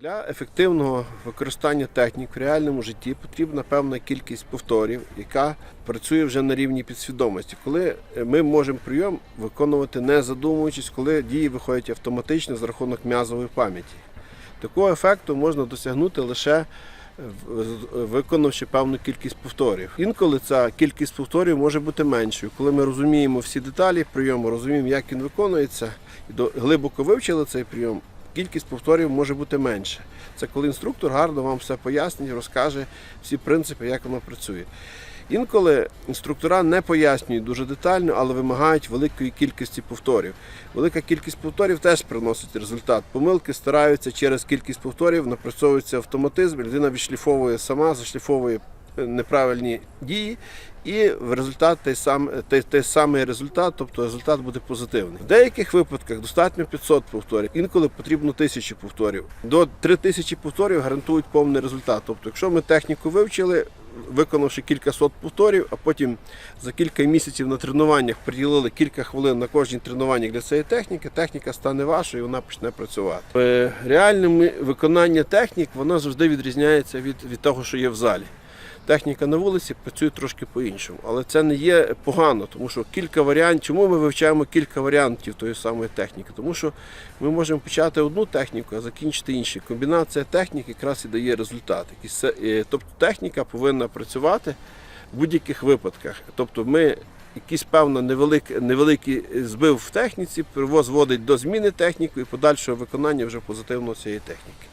Для ефективного використання технік в реальному житті потрібна певна кількість повторів, яка працює вже на рівні підсвідомості. Коли ми можемо прийом виконувати не задумуючись, коли дії виходять автоматично з рахунок м'язової пам'яті. Такого ефекту можна досягнути лише виконавши певну кількість повторів. Інколи ця кількість повторів може бути меншою. Коли ми розуміємо всі деталі прийому, розуміємо, як він виконується, і глибоко вивчили цей прийом, кількість повторів може бути менше. Це коли інструктор гарно вам все пояснить, розкаже всі принципи, як воно працює. Інколи інструктора не пояснюють дуже детально, але вимагають великої кількості повторів. Велика кількість повторів теж приносить результат. Помилки стараються через кількість повторів, напрацьовується автоматизм, людина відшліфовує сама, зашліфовує неправильні дії, і в результат той, сам, той, той самий результат, тобто результат буде позитивний. В деяких випадках достатньо 500 повторів, інколи потрібно 1000 повторів. До 3000 повторів гарантують повний результат. Тобто, якщо ми техніку вивчили, виконавши кілька сот повторів, а потім за кілька місяців на тренуваннях приділили кілька хвилин на кожній тренуванні для цієї техніки, техніка стане вашою і вона почне працювати. В реальному виконанні технік воно завжди відрізняється від, від того, що є в залі. Техніка на вулиці працює трошки по-іншому, але це не є погано, тому що кілька варіантів. Чому ми вивчаємо кілька варіантів тої самої техніки? Тому що ми можемо почати одну техніку, а закінчити іншу. Комбінація технік якраз і дає результат. Тобто техніка повинна працювати в будь-яких випадках. Тобто ми якийсь певно невеликий, невеликий збив в техніці, привозводить до зміни техніки і подальшого виконання вже позитивного цієї техніки.